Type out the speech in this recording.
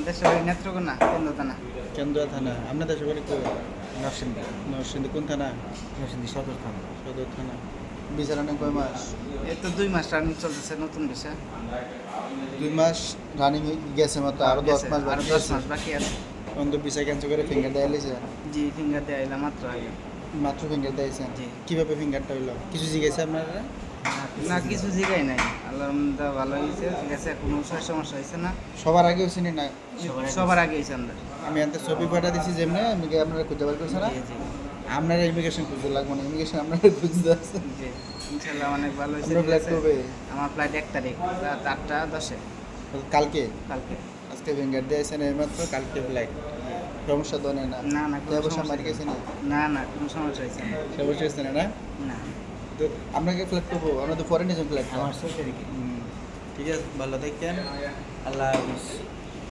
আমাদের সবাই নেত্রকোনা কেন্দ্রতানা কেন্দ্র থানা। আপনাদের সবাই কই? নরসিংদী। নরসিংদী। কোন থানা? নরসিংদী সদর থানা। সদর থানা। বিচারানে কয় মাস? এই তো দুই মাস রানিং চলতেছে নতুন বিষয়। দুই মাস রানিং গেছে মাত্র আরও দশ মাস আর বাকি দশ মাস বাকি আছে। অন্ধ বিষয় ক্যান্সেল করে ফিঙ্গার দেয়া লিছে জি ফিঙ্গার এলাম মাত্র আগে। মাত্র ফিঙ্গার দিয়েছেন জি। কীভাবে ফিঙ্গারটা হইল? কিছু জিজ্ঞেসে আপনারা? না কিছু জিগাই নাই। আল্লাহ ভালো হয়েছে ঠিক আছে কোনো সমস্যা হয়েছে না। সবার আগে হয়েছে না সবার আগে হয়েছে আমরা আমি এত ছবি পাঠা দিছি যেমনি আমি আপনারা খুঁজে বার করছেন না? আপনারা ইমিগ্রেশন খুঁজতে লাগবে না ইমিগ্রেশন আপনারা খুঁজতে আছে জি ইনশাল্লাহ অনেক ভালো হয়েছে আমরা ফ্লাইট এক তারিখ রাত আটটা দশে। কালকে? কালকে। আজকে ফিঙ্গার দিয়েছেন এইমাত্র কালকে ফ্লাইট সমস্যা তো নেই না। না না কোনো সমস্যা না না কোনো সমস্যা হয়েছে না। সমস্যা হচ্ছে না? না। তো আপনাকে ফ্ল্যাট করব? আমরা তো ফরেন এজেন্ট ফ্লাইট আমার ঠিক আছে ভালো থাকেন। আল্লাহ হাফিজ।